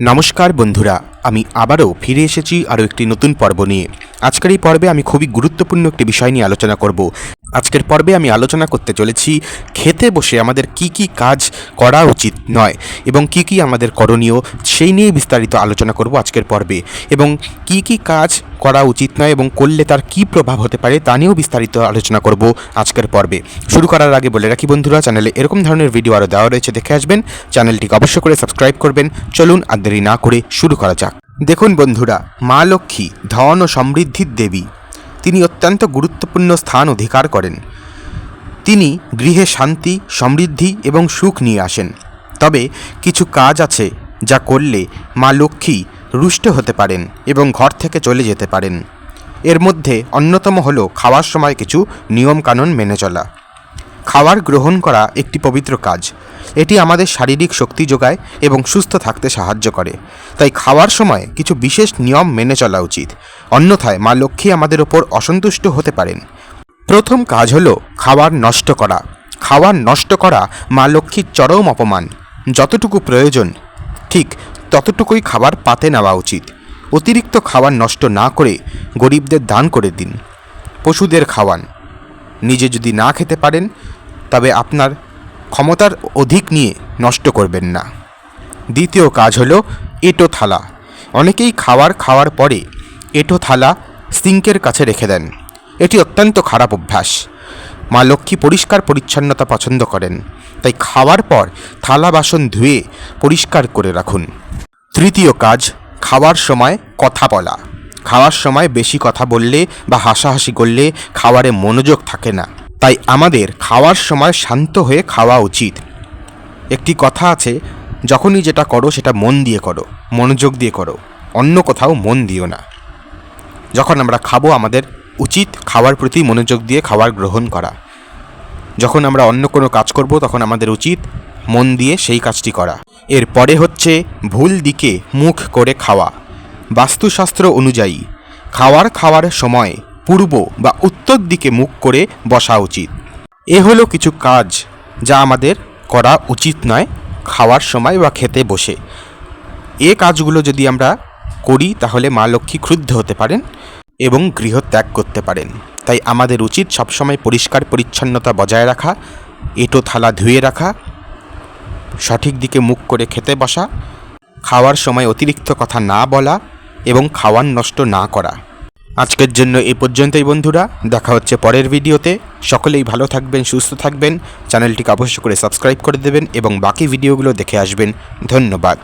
নমস্কার বন্ধুরা। আমি আবারও ফিরে এসেছি আরও একটি নতুন পর্ব নিয়ে। আজকের এই পর্বে আমি খুবই গুরুত্বপূর্ণ একটি বিষয় নিয়ে আলোচনা করব। আজকের পর্বে আমি আলোচনা করতে চলেছি, খেতে বসে আমাদের কি কি কাজ করা উচিত নয় এবং কি কি আমাদের করণীয় সেই নিয়ে বিস্তারিত আলোচনা করব আজকের পর্বে এবং কি কি কাজ করা উচিত নয় এবং করলে তার কি প্রভাব হতে পারে তা নিয়েও বিস্তারিত আলোচনা করব আজকের পর্বে। শুরু করার আগে বলে রাখি বন্ধুরা, চ্যানেলে এরকম ধরনের ভিডিও আরও দেওয়া রয়েছে, দেখে আসবেন। চ্যানেলটিকে অবশ্য করে সাবস্ক্রাইব করবেন। চলুন আর দেরি না করে শুরু করা যাক। দেখুন বন্ধুরা, মা লক্ষ্মী, ধন ও সমৃদ্ধির দেবী। তিনি অত্যন্ত গুরুত্বপূর্ণ স্থান অধিকার করেন। তিনি গৃহে শান্তি, সমৃদ্ধি এবং সুখ নিয়ে আসেন। তবে কিছু কাজ আছে যা করলে মা লক্ষ্মী রুষ্ট হতে পারেন এবং ঘর থেকে চলে যেতে পারেন। এর মধ্যে অন্যতম হলো খাওয়ার সময় কিছু নিয়মকানুন মেনে চলা। খাবার গ্রহণ করা একটি পবিত্র কাজ। এটি আমাদের শারীরিক শক্তি যোগায় এবং সুস্থ থাকতে সাহায্য করে। তাই খাওয়ার সময় কিছু বিশেষ নিয়ম মেনে চলা উচিত। অন্যথায় মা লক্ষ্মী আমাদের ওপর অসন্তুষ্ট হতে পারেন। প্রথম কাজ হলো খাবার নষ্ট করা। খাবার নষ্ট করা মা লক্ষ্মীর চরম অপমান। যতটুকু প্রয়োজন, ঠিক ততটুকুই খাবার পাতে নেওয়া উচিত। অতিরিক্ত খাবার নষ্ট না করে গরিবদের দান করে দিন। পশুদের খাওয়ান। নিজে যদি না খেতে পারেন, তবে আপনার ক্ষমতার অধিক নিয়ে নষ্ট করবেন না। দ্বিতীয় কাজ হলো এটো থালা। অনেকেই খাবার খাওয়ার পরে এটো থালা সিঙ্কের কাছে রেখে দেন। এটি অত্যন্ত খারাপ অভ্যাস। মা লক্ষ্মী পরিষ্কার পরিচ্ছন্নতা পছন্দ করেন। তাই খাওয়ার পর থালা বাসন ধুয়ে পরিষ্কার করে রাখুন। তৃতীয় কাজ, খাওয়ার সময় কথা বলা। খাওয়ার সময় বেশি কথা বললে বা হাসাহাসি করলে খাবারে মনোযোগ থাকে না। তাই আমাদের খাওয়ার সময় শান্ত হয়ে খাওয়া উচিত। একটি কথা আছে, যখনই যেটা করো সেটা মন দিয়ে করো, মনোযোগ দিয়ে করো, অন্য কোথাও মন দিও না। যখন আমরা খাব আমাদের উচিত খাওয়ার প্রতি মনোযোগ দিয়ে খাবার গ্রহণ করা। যখন আমরা অন্য কোনো কাজ করব তখন আমাদের উচিত মন দিয়ে সেই কাজটি করা। এরপরে হচ্ছে ভুল দিকে মুখ করে খাওয়া। বাস্তুশাস্ত্র অনুযায়ী, খাওয়ার খাওয়ার সময় পূর্ব বা উত্তর দিকে মুখ করে বসা উচিত। এ হলো কিছু কাজ যা আমাদের করা উচিত নয় খাওয়ার সময় বা খেতে বসে। এ কাজগুলো যদি আমরা করি তাহলে মা লক্ষ্মী ক্রুদ্ধ হতে পারেন এবং গৃহ ত্যাগ করতে পারেন। তাই আমাদের উচিত সবসময় পরিষ্কার পরিচ্ছন্নতা বজায় রাখা, এঁটো থালা ধুয়ে রাখা, সঠিক দিকে মুখ করে খেতে বসা, খাওয়ার সময় অতিরিক্ত কথা না বলা এবং খাওয়ার নষ্ট না করা। আজকের জন্য এ পর্যন্তই বন্ধুরা। দেখা হচ্ছে পরের ভিডিওতে। সকলেই ভালো থাকবেন, সুস্থ থাকবেন। চ্যানেলটিকে অবশ্য করে সাবস্ক্রাইব করে দেবেন এবং বাকি ভিডিওগুলো দেখে আসবেন। ধন্যবাদ।